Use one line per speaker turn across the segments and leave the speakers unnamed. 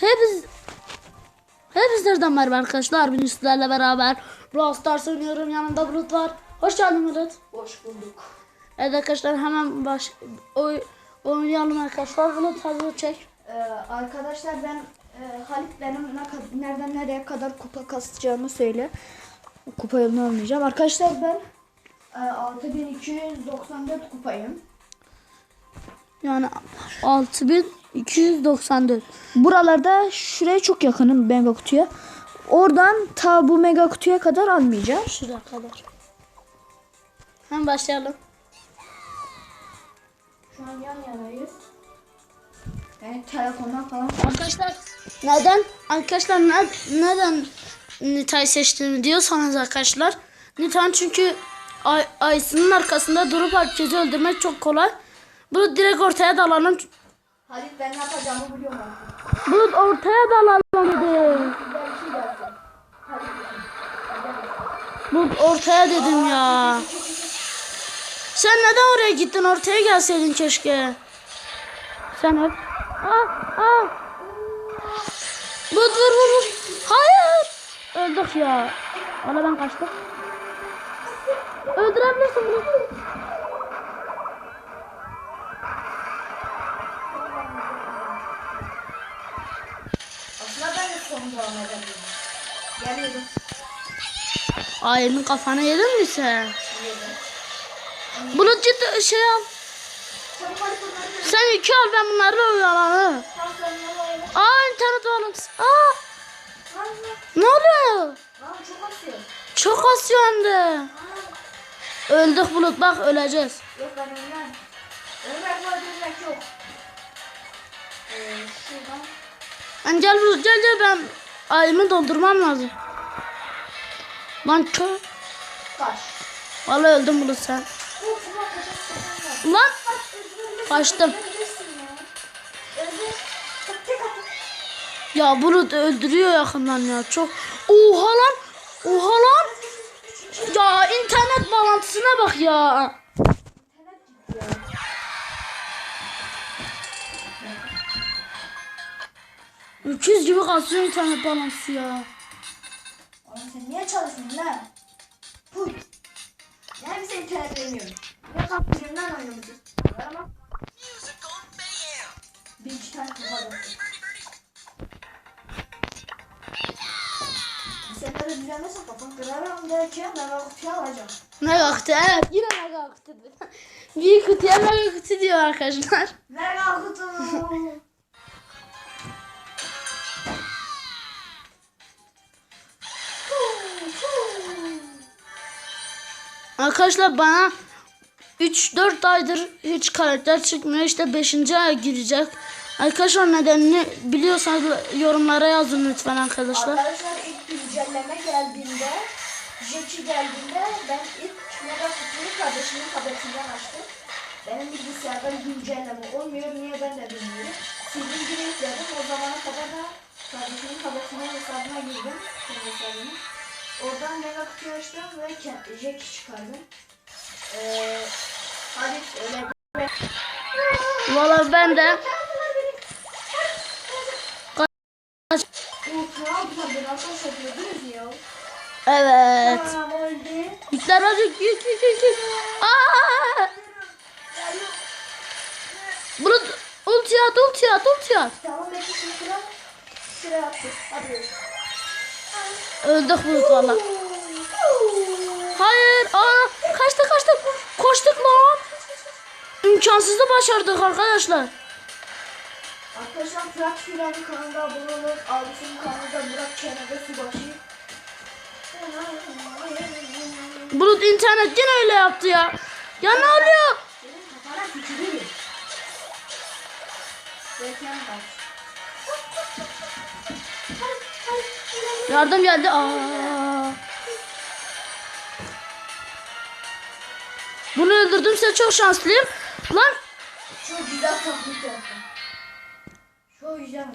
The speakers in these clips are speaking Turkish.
Hepiniz Hepinizlerden merhaba arkadaşlar. Bugün sizlerle beraber Brawl Stars oynuyorum. Yanımda Bulut var. Hoş geldin Bulut.
Hoş bulduk.
Evet arkadaşlar hemen baş oy, oynayalım arkadaşlar. Bulut hazır çek.
Ee, arkadaşlar ben e, Halit benim ne nereden nereye kadar kupa kasacağımı söyle. Kupa yolunu almayacağım. Arkadaşlar ben e, 6294 kupayım.
Yani 6294.
Buralarda şuraya çok yakınım mega kutuya. Oradan ta bu mega kutuya kadar almayacağım.
Şuraya kadar. Hemen başlayalım.
Şu an yan yanayız. Yani telefondan falan.
Arkadaşlar neden arkadaşlar ne, neden Nita'yı seçtiğimi diyorsanız arkadaşlar Nita'nın çünkü ay, arkasında durup herkesi öldürmek çok kolay. Bulut direkt ortaya dalalım.
Halit ben ne yapacağımı biliyorum artık.
Bulut ortaya dalalım dedi.
Belki dersin. Halit
Bulut ortaya dedim ya. Sen neden oraya gittin? Ortaya gelseydin keşke. Sen hep. Ah ah. Bulut vur vur vur. Hayır. Öldük ya. Valla ben kaçtım. Öldürebilirsin bunu.
Geliyorum.
Ayının kafanı yedin mi sen? Bulut ciddi şey al. Sen yükü al ben bunları oyalanı. Aa internet bağlantısı. Aa ne oluyor?
çok asıyor.
Çok şu anda. Öldük Bulut bak öleceğiz.
Yok ben ölmem. Ölmek var ölmek yok. Ee, şuradan.
Lan gel gel gel ben ayımı doldurmam lazım. Lan kö.
Kaç.
Vallahi öldüm Bulut sen. Lan. Kaçtım.
Ya.
Ya Bulut öldürüyor yakından ya çok. Oha lan. Oha lan. Ya internet bağlantısına bak ya. 300 gibi kalsın internet balansı ya.
Oğlum sen niye çalışmıyorsun lan? Puy. Nerede bize internet vermiyorum? Ne kaptırıyorsun lan oyunumuzu? Ama... Bir iki tane kapalı. Sen böyle düzenlesen kapan kırarım derken mega kutuyu alacağım.
Mega kutu evet yine mega kutu. bir kutuya mega kutu diyor arkadaşlar.
Mega kutu.
Arkadaşlar bana 3-4 aydır hiç karakter çıkmıyor. İşte 5. aya girecek. Arkadaşlar nedenini biliyorsanız yorumlara yazın lütfen arkadaşlar.
Arkadaşlar ilk güncelleme geldiğinde, Jackie geldiğinde ben ilk mega kutuyu kardeşimin tabletinden açtım. Benim bilgisayarda güncelleme olmuyor. Niye ben de bilmiyorum. Sildim gibi yükledim. O zamana kadar da kardeşimin tabletinden hesabına girdim. Hesabına. Oradan mega kutuyu açtım ve Jackie çıkardım. Ee, hadi öyle
Valla ben de
ya.
evet. Yükler azıcık yük yük yük yük. Aa! Bulut ulti at ulti at ulti at.
Tamam bekle şimdi kıram. Şuraya attık. Hadi.
Öldük Bulut valla. Hayır. Aa, kaçtı kaçtı. Koştuk lan. İmkansızı başardık arkadaşlar.
Arkadaşlar Fırat Filan'ın kanalına abone olun. Abisinin kanalında Murat Çene'de Subaşı.
Bulut internet yine öyle yaptı ya. Ya ne oluyor?
Kafana. Bekleyen
Yardım geldi. Aa. Bunu öldürdümse çok şanslıyım. Lan
Çok güzel taklit yaptın. Çok güzel.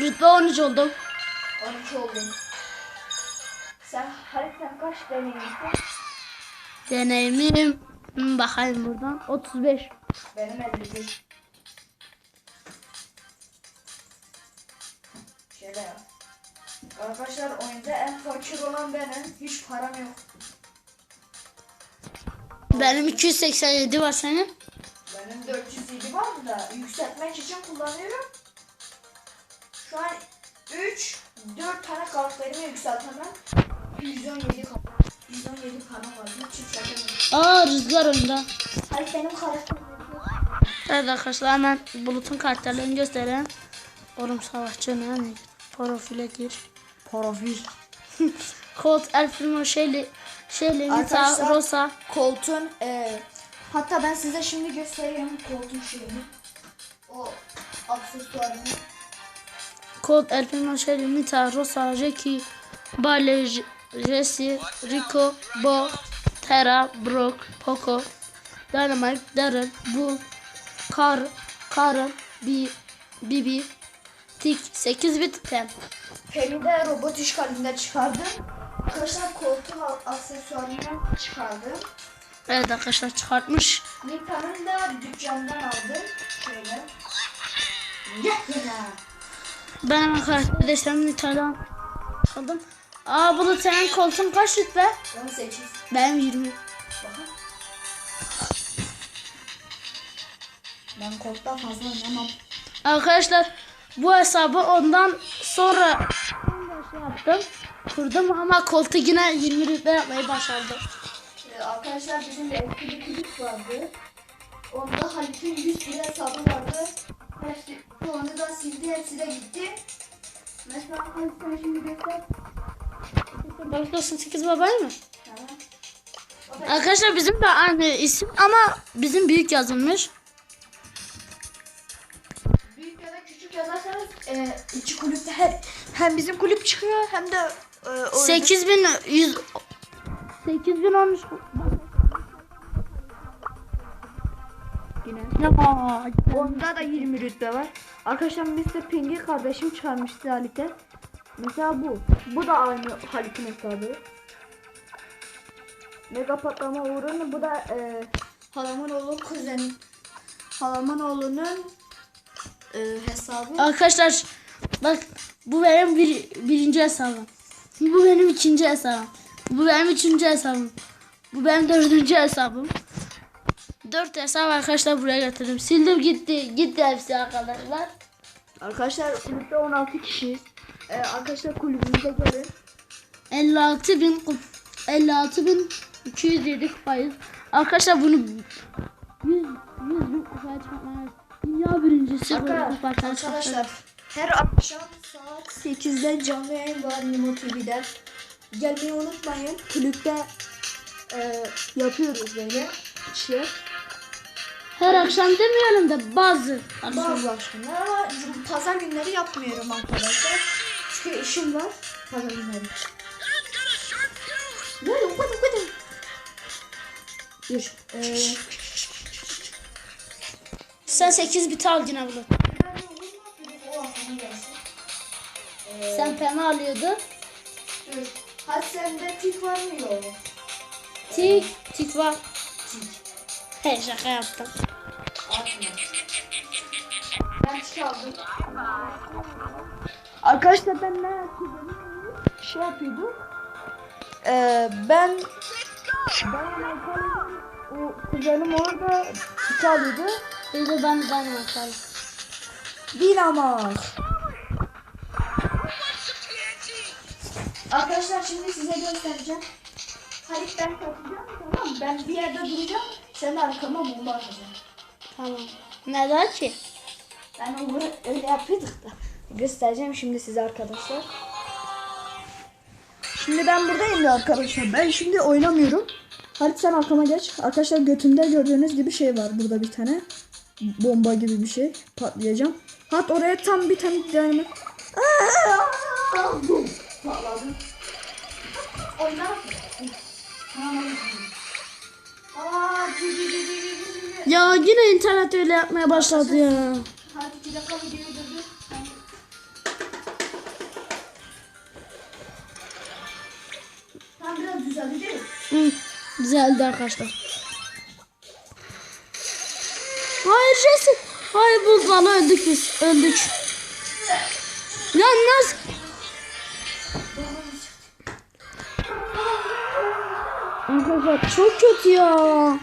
Rütbe 13 oldum.
12 oldum. Sen haritadan kaç deneyimsin?
Deneyimim. Bakayım buradan. 35.
Benim 51. Öyle ya. Arkadaşlar oyunda en fakir olan benim. Hiç param yok.
Benim 287 var senin.
Benim 407 vardı da yükseltmek için kullanıyorum. Şu an 3 4 tane karakterimi yükseltemem. 117 kan. 117 kanı var. Hiç yükseltemem.
Aa rüzgar oyunda.
Hayır benim karakterim.
Evet arkadaşlar hemen bulutun karakterlerini göstereyim. Orum savaşçı ne? Profile gir.
Profil.
Colt, El Primo, Shelly, Shelly, Nita,
Arkadaşlar-
Rosa.
Colt'un e, hatta ben size şimdi göstereyim Colt'un şeyini. O aksesuarını.
Colt, El Primo, Shelly, Nita, Rosa, Jackie, Barley, J- Jesse, Rico, Bo, Terra, Brock, Poco, Dynamite, Daryl, Bull, Kar, Karl, B, Bibi, Tik, 8 bit Pam.
Pem'i de robot işgalinde çıkardım. Arkadaşlar Colt'un a- aksesuarını çıkardım.
Evet arkadaşlar çıkartmış.
Nita'nın da dükkandan aldım. Şöyle. Yakına.
Ben hemen karakter değiştirdim Nita'dan aldım. Aa Bulut senin koltuğun kaç rütbe?
18.
Benim 20.
Bakın. Ben Colt'tan fazla oynamam.
Arkadaşlar bu hesabı ondan sonra şey yaptım. Kurdum ama koltuğu yine 20 rütbe yapmayı başardım.
Ee, arkadaşlar bizim de eski bir klip vardı. Onda Halit'in 100 lira hesabı vardı. Hepsi, şu anda da sildi hepsi de gitti. Mesela Halit sen şimdi göster.
Bakıyorsun 8 babay mı?
Tamam.
Arkadaşlar bizim de aynı isim ama bizim büyük yazılmış.
E, iki kulüpte hem, hem bizim kulüp çıkıyor hem de e, oyunun-
8100 8013
Yine.
Ya
Onda da 20 rütbe var. Arkadaşlar Mr. Pink'i kardeşim çıkarmıştı Halit'e. Mesela bu. Bu da aynı Halit'in hesabı. Mega patlama uğrunu bu da e, halamın oğlu kuzenin. Halamın oğlunun e, hesabı.
Arkadaşlar bak bu benim bir, birinci hesabım. Bu benim ikinci hesabım. Bu benim üçüncü hesabım. Bu benim dördüncü hesabım. Dört hesap arkadaşlar buraya getirdim. Sildim gitti. Gitti hepsi arkadaşlar.
Arkadaşlar kulüpte 16 kişiyiz. E, arkadaşlar kulübümüze gelin.
56 bin kup- 56 bin 207 kupayız. Arkadaşlar bunu 100 100 bin kupaya çıkartmaya dünya birincisi
Arkadaşlar, arkadaşlar her akşam saat 8'de canlı yayın var Nimo TV'de. Gelmeyi unutmayın. Kulüpte e, yapıyoruz böyle şey.
Her akşam demeyelim de bazı.
Bazı akşamlar ama pazar günleri yapmıyorum arkadaşlar. Çünkü işim var pazar günleri. Böyle hadi hadi. Dur. E,
Sen 8 bit al yine bunu. Sen pena alıyordun.
Dur. Hadi sende tik var mı yok?
Tik tik var.
Tik.
He şaka yaptım.
Ben. Arkadaşlar ben ne yapıyordum? Şey yapıyordum. Ee, ben ben o kuzenim orada çalıyordu.
Bir de ben ben yapalım.
Dinamar. Arkadaşlar şimdi size göstereceğim. Halit ben kapacağım tamam mı? Ben bir yerde duracağım. Sen de arkama bomba atacaksın.
Tamam. Neden ki?
Ben onu öyle yapıyorduk da. Göstereceğim şimdi size arkadaşlar. Şimdi ben buradayım ya arkadaşlar. Ben şimdi oynamıyorum. Halit sen arkama geç. Arkadaşlar götümde gördüğünüz gibi şey var burada bir tane. Bomba gibi bir şey. Patlayacağım. Hat oraya tam bir tane dinamit. Patladı.
Ya yine internet öyle yapmaya başladı ya.
Düzeldi?
Hı, güzeldi arkadaşlar. Hayır Jesse. Hayır bu bana öldük biz. Öldük. Ya nasıl? Arkadaşlar çok kötü ya.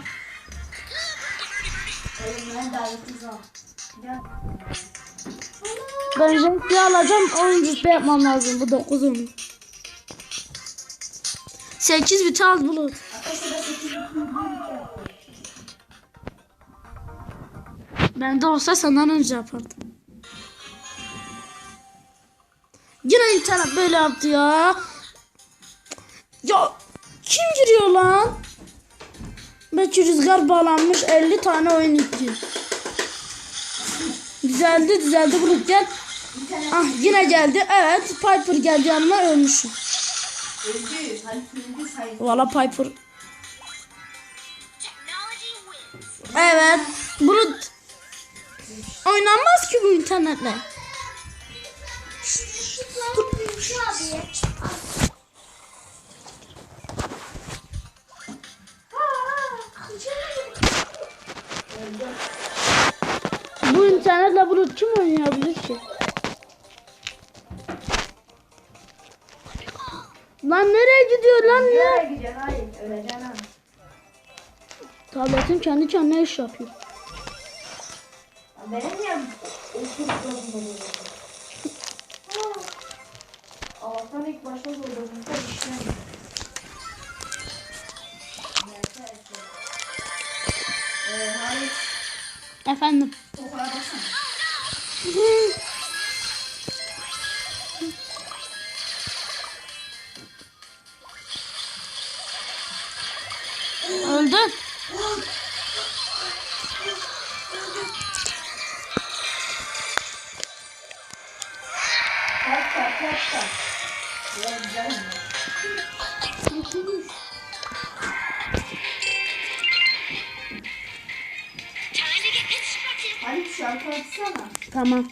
Ben
renkli alacağım. Oyuncu yapmam lazım. Bu 9 onu. 8 biti az bulut. Ben de olsa senden önce yapardım. Yine internet böyle yaptı ya. Ya kim giriyor lan? Belki rüzgar bağlanmış 50 tane oyun yüklüyor. Düzeldi düzeldi bulut gel. Ah yine geldi. Evet Piper geldi yanıma ölmüşüm. Valla Piper. İnternetle. Bu internetle Bulut kim oynayabilir ki? Lan nereye gidiyor lan ne?
Nereye gidiyorsun? Hayır. Öleceksin ha.
Tabletim kendi kendine iş yapıyor.
Oturup durumda Allah'tan ilk başta sorduğumuzda işlemiyor. Ee,
Efendim.
sokağa baksana. Ya güzel mi?
Tamam.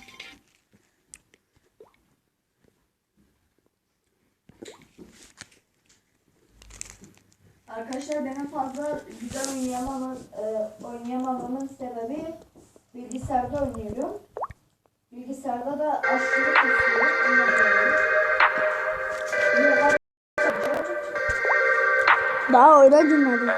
Arkadaşlar benim fazla güzel oynayamamın, e, oynayamamamın sebebi bilgisayarda oynuyorum. Bilgisayarda da aşırı kısıyor.
Daha oyuna girmedim.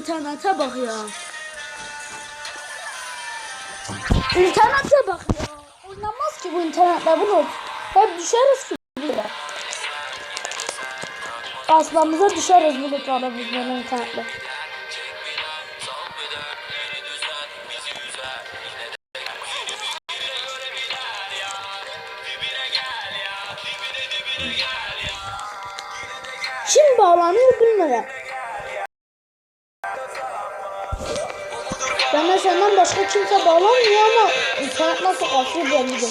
İnternete bak ya. İnternete bak ya. Oynanmaz ki bu internetle bunu. Hep düşeriz ki böyle. Aslamıza düşeriz bulutlara biz böyle internetle. Kim bağlanıyor bilmiyorum. Bana senden başka kimse bağlanmıyor ama internet nasıl kasıyor belli.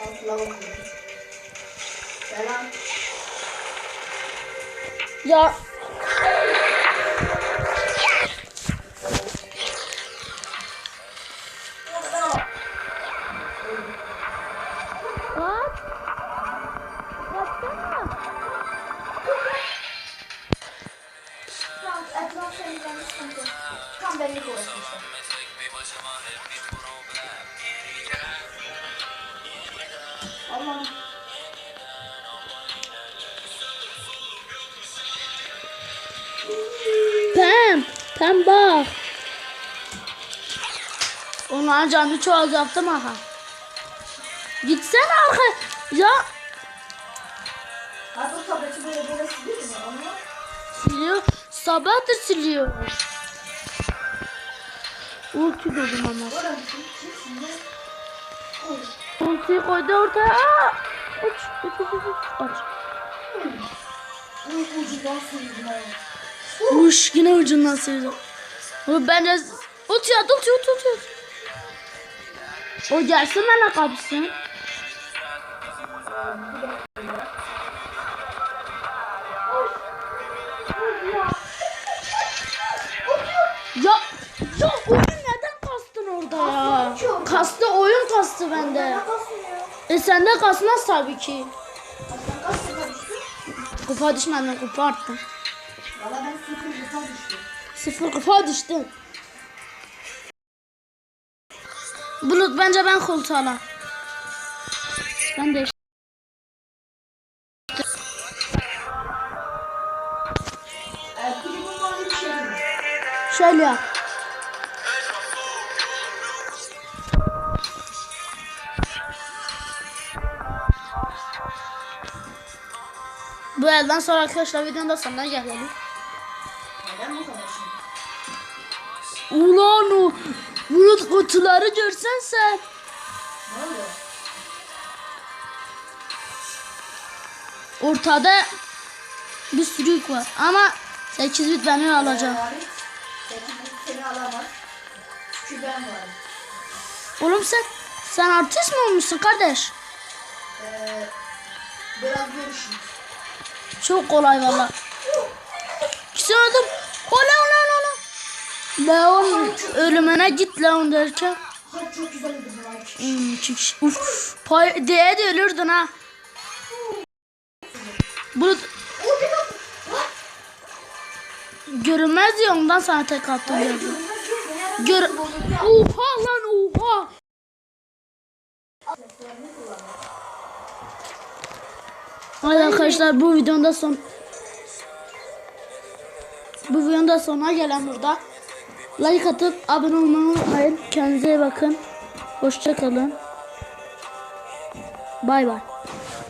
Altına bakıyorum. Selam.
Ya
Benlik orası işte. Allah'ım.
Pem, Pem bak. Onların canı çoğalacaktım aha. Gitsene arka. Ya
o tableti böyle böyle siliyor mu?
Siliyor. Sabahtır siliyor. Ulti dedim ama. Ultiyi koydu ortaya. Aa! Uç, uç, uç, uç. Aç. Uş yine ucundan sıyırdı. Bu bence ult ya ult ult ult ult. O gelsin bana kapsın. Kastı oyun kastı bende. E sende kasmaz tabii ki. Kupa düşmeden kupa arttı.
Valla ben sıfır yıka düştüm.
Sıfır kupa düştüm. Bulut bence ben koltuğa. Ben de
Ee, şey
şöyle yap. Elden sonra arkadaşlar videonun da sonuna gelelim.
Neden bu kadar şimdi?
Ulan o Bulut kutuları görsen sen.
Ne oluyor?
Ortada bir sürü yük var ama 8 bit ben alacağım.
Ee, Halit, Sekiz bit seni alamaz. Çünkü ben varım.
Oğlum sen sen artist mi olmuşsun kardeş?
Ee, biraz görüşün.
Çok kolay valla. Gördüm. O Leon Leon Leon. Leon ölümüne git Leon derken.
Çok güzel
çıkış. Uf. Pay diye de ölürdün ha. Bu görünmez ya ondan sana tek attım. Gör Oha lan oha. Hadi arkadaşlar bu videonun da son bu videonun da sonuna gelen burada. Like atıp abone olmayı unutmayın. Kendinize iyi bakın. Hoşça kalın. Bay bay.